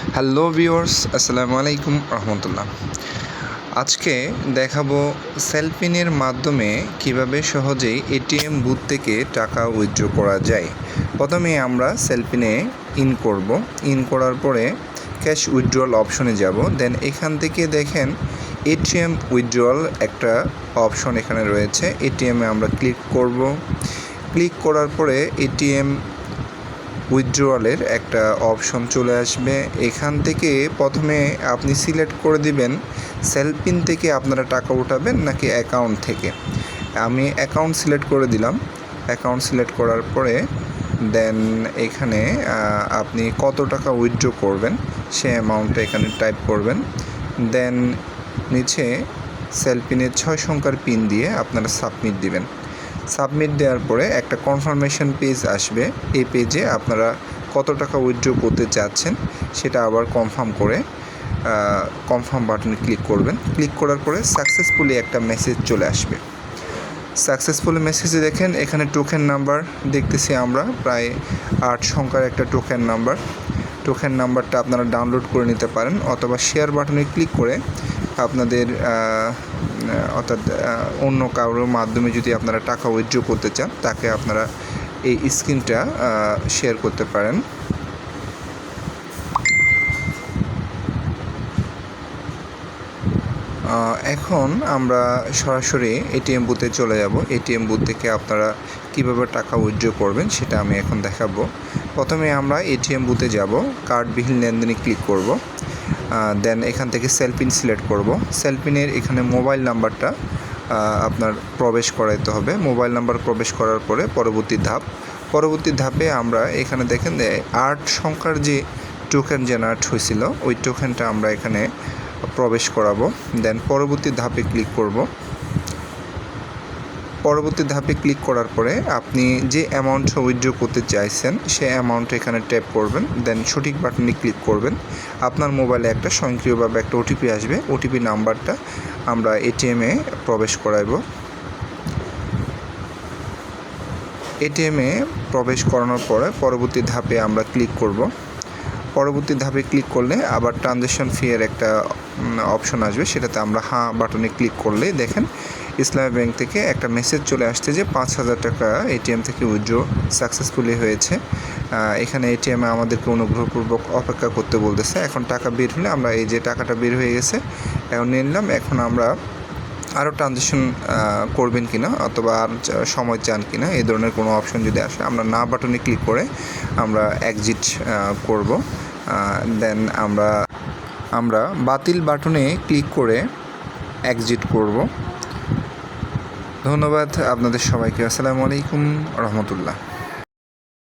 Hello viewers, আসসালামু আলাইকুম রহমতুল্লাহ। আজকে দেখাবো সেলফিনের মাধ্যমে কীভাবে সহজেই এটিএম বুথ থেকে টাকা উইথড্র করা যায়। প্রথমে আমরা সেলফিনে ইন করব। ইন করার পরে ক্যাশ উইথড্রল অপশনে যাব। দেন এখান থেকে দেখেন এটিএম উইথড্রল একটা অপশন এখানে রয়েছে। এটিএমে আমরা ক্লিক করব। ক্লিক করার পরে এটিএম উইথড্রয়ালের একটা অপশন চলে আসবে। এখান থেকে প্রথমে আপনি সিলেক্ট করে দিবেন সেলপিন থেকে আপনারা টাকা উঠাবেন নাকি অ্যাকাউন্ট থেকে? আমি অ্যাকাউন্ট সিলেক্ট করে দিলাম। অ্যাকাউন্ট সিলেক্ট করার পরে দেন এখানে আপনি কত টাকা উইথড্র করবেন, সে অ্যামাউন্টটা এখানে টাইপ করবেন। দেন নিচে সেলপিনের ছয় সংখ্যার পিন দিয়ে আপনারা সাবমিট দিবেন। সাবমিট দেওয়ার পরে একটা কনফার্মেশন পেজ আসবে। এই পেজে আপনারা কত টাকা উইথড্র করতে চাচ্ছেন সেটা আবার কনফার্ম করে কনফার্ম বাটনে ক্লিক করবেন। ক্লিক করার পরে সাকসেসফুলি একটা মেসেজ চলে আসবে। সাকসেসফুলি মেসেজে দেখেন, এখানে টোকেন নাম্বার দেখতেছি আমরা, প্রায় আট সংখ্যার একটা টোকেন নাম্বার টোকেন নাম্বারটা আপনারা ডাউনলোড করে নিতে পারেন, অথবা শেয়ার বাটনে ক্লিক করে আপনাদের অর্থাৎ অন্য কারোর মাধ্যমে যদি আপনারা টাকা উইথড্র করতে চান, তাকে আপনারা এই স্ক্রিনটা শেয়ার করতে পারেন। এখন আমরা সরাসরি এটিএম বুথে চলে যাব। এটিএম বুথ থেকে আপনারা কীভাবে টাকা উইথড্র করবেন, সেটা আমি এখন দেখাবো। প্রথমে আমরা এটিএম বুথে যাব। কার্ডবিহীন লেনদেনে ক্লিক করব। দেন এখান থেকে সেলপিন সিলেক্ট করব। সেলপিনের এখানে মোবাইল নাম্বারটা আপনার প্রবেশ করাইতে হবে। মোবাইল নাম্বার প্রবেশ করার পরে পরবর্তী ধাপ। পরবর্তী ধাপে আমরা এখানে দেখেন আট সংখ্যার যে টোকেন জেনারেট হয়েছিল, ওই টোকেনটা আমরা এখানে প্রবেশ করাবো। দেন পরবর্তী ধাপে ক্লিক করব। পরবর্তী ধাপে ক্লিক করার পরে আপনি যে অ্যামাউন্ট উইথড্র করতে চাইছেন, সে অ্যামাউন্ট এখানে ট্যাপ করবেন দেন সঠিক বাটনে ক্লিক করবেন। আপনার মোবাইলে একটা স্বয়ংক্রিয়ভাবে একটা ওটিপি আসবে। ওটিপি নাম্বারটা আমরা এটিএমে প্রবেশ করাইব। এটিএমে প্রবেশ করানোর পরে পরবর্তী ধাপে আমরা ক্লিক করব। পরবর্তী ধাপে ক্লিক করলে আবার ট্রানজ্যাকশন ফি এর একটা অপশন আসবে। সেটাতে আমরা হাঁ বাটনে ক্লিক করলে দেখেন ইসলামী ব্যাংক থেকে একটা মেসেজ চলে আসছে যে পাঁচ হাজার টাকা এটিএম থেকে উইথড্র সাকসেসফুলি হয়েছে। এখানে এটিএমে আমাদেরকে অনুগ্রহপূর্বক অপেক্ষা করতে বলতেছে। এখন টাকা বের হলে আমরা এই যে টাকাটা বের হয়ে গেছে এখন নিয়ে নিলাম। এখন আমরা আরও ট্রানজ্যাকশন করবেন কি না অথবা আর সময় চান কি না এই ধরনের কোনো অপশন যদি আসে, আমরা না বাটনে ক্লিক করে আমরা এক্সিট করব। দেন আমরা আমরা বাতিল বাটনে ক্লিক করে এক্সিট করব। ধন্যবাদ আপনাদের সবাইকে। আসসালামু আলাইকুম রহমতুল্লাহ।